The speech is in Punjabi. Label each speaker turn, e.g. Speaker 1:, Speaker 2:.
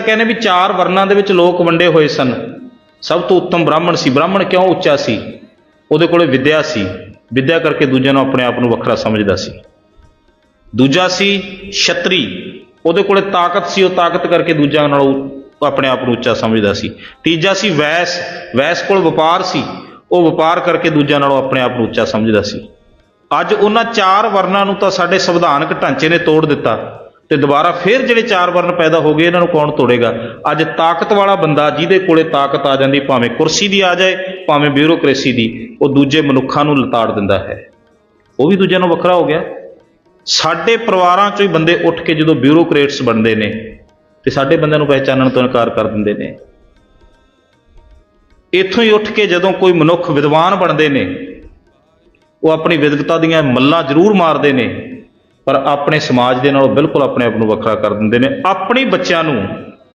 Speaker 1: ਕਹਿੰਦੇ ਵੀ ਚਾਰ ਵਰਨਾਂ ਦੇ ਵਿੱਚ ਲੋਕ ਵੰਡੇ ਹੋਏ ਸਨ। ਸਭ ਤੋਂ ਉੱਤਮ ਬ੍ਰਾਹਮਣ ਸੀ। ਬ੍ਰਾਹਮਣ ਕਿਉਂ ਉੱਚਾ ਸੀ? ਉਹਦੇ ਕੋਲੇ ਵਿਦਿਆ ਸੀ। ਵਿਦਿਆ ਕਰਕੇ ਦੂਜਿਆਂ ਨੂੰ ਆਪਣੇ ਆਪ ਨੂੰ ਵੱਖਰਾ ਸਮਝਦਾ ਸੀ। ਦੂਜਾ ਸੀ ਛਤਰੀ। ਉਹਦੇ ਕੋਲੇ ਤਾਕਤ ਸੀ। ਉਹ ਤਾਕਤ ਕਰਕੇ ਦੂਜਿਆਂ ਨਾਲੋਂ ਆਪਣੇ ਆਪ ਨੂੰ ਉੱਚਾ ਸਮਝਦਾ ਸੀ। ਤੀਜਾ ਸੀ ਵੈਸ। ਵੈਸ ਕੋਲ ਵਪਾਰ ਸੀ। ਉਹ ਵਪਾਰ ਕਰਕੇ ਦੂਜਿਆਂ ਨਾਲੋਂ ਆਪਣੇ ਆਪ ਨੂੰ ਉੱਚਾ ਸਮਝਦਾ ਸੀ। ਅੱਜ ਉਹਨਾਂ ਚਾਰ ਵਰਨਾਂ ਨੂੰ ਤਾਂ ਸਾਡੇ ਸੰਵਿਧਾਨਕ ਢਾਂਚੇ ਨੇ ਤੋੜ ਦਿੱਤਾ। ਤੇ ਦੁਬਾਰਾ ਫਿਰ ਜਿਹੜੇ ਚਾਰ ਵਰਨ ਪੈਦਾ ਹੋ ਗਏ, ਇਹਨਾਂ ਨੂੰ ਕੌਣ ਤੋੜੇਗਾ? ਅੱਜ ਤਾਕਤ ਵਾਲਾ ਬੰਦਾ ਜਿਹਦੇ ਕੋਲੇ ਤਾਕਤ ਆ ਜਾਂਦੀ, ਭਾਵੇਂ ਕੁਰਸੀ ਦੀ ਆ ਜਾਏ, ਭਾਵੇਂ ਬਿਊਰੋਕ੍ਰੇਸੀ ਦੀ, ਉਹ ਦੂਜੇ ਮਨੁੱਖਾਂ ਨੂੰ ਲਤਾੜ ਦਿੰਦਾ ਹੈ। ਉਹ ਵੀ ਦੂਜਿਆਂ ਨੂੰ ਵੱਖਰਾ ਹੋ ਗਿਆ। ਸਾਡੇ ਪਰਿਵਾਰਾਂ ਚੋਂ ਹੀ ਬੰਦੇ ਉੱਠ ਕੇ ਜਦੋਂ ਬਿਊਰੋਕਰੇਟਸ ਬਣਦੇ ਨੇ, ਤੇ ਸਾਡੇ ਬੰਦਿਆਂ ਨੂੰ ਪਹਿਚਾਨਣ ਤੋਂ ਇਨਕਾਰ ਕਰ ਦਿੰਦੇ ਨੇ। ਇੱਥੋਂ ਹੀ ਉੱਠ ਕੇ ਜਦੋਂ ਕੋਈ ਮਨੁੱਖ ਵਿਦਵਾਨ ਬਣਦੇ ਨੇ, ਉਹ ਆਪਣੀ ਵਿਦਗਤਾ ਦੀਆਂ ਮੱਲਾਂ ਜ਼ਰੂਰ ਮਾਰਦੇ ਨੇ ਪਰ ਆਪਣੇ ਸਮਾਜ ਦੇ ਨਾਲੋਂ ਬਿਲਕੁਲ ਆਪਣੇ ਆਪ ਨੂੰ ਵੱਖਰਾ ਕਰ ਦਿੰਦੇ ਨੇ। ਆਪਣੀ ਬੱਚਿਆਂ ਨੂੰ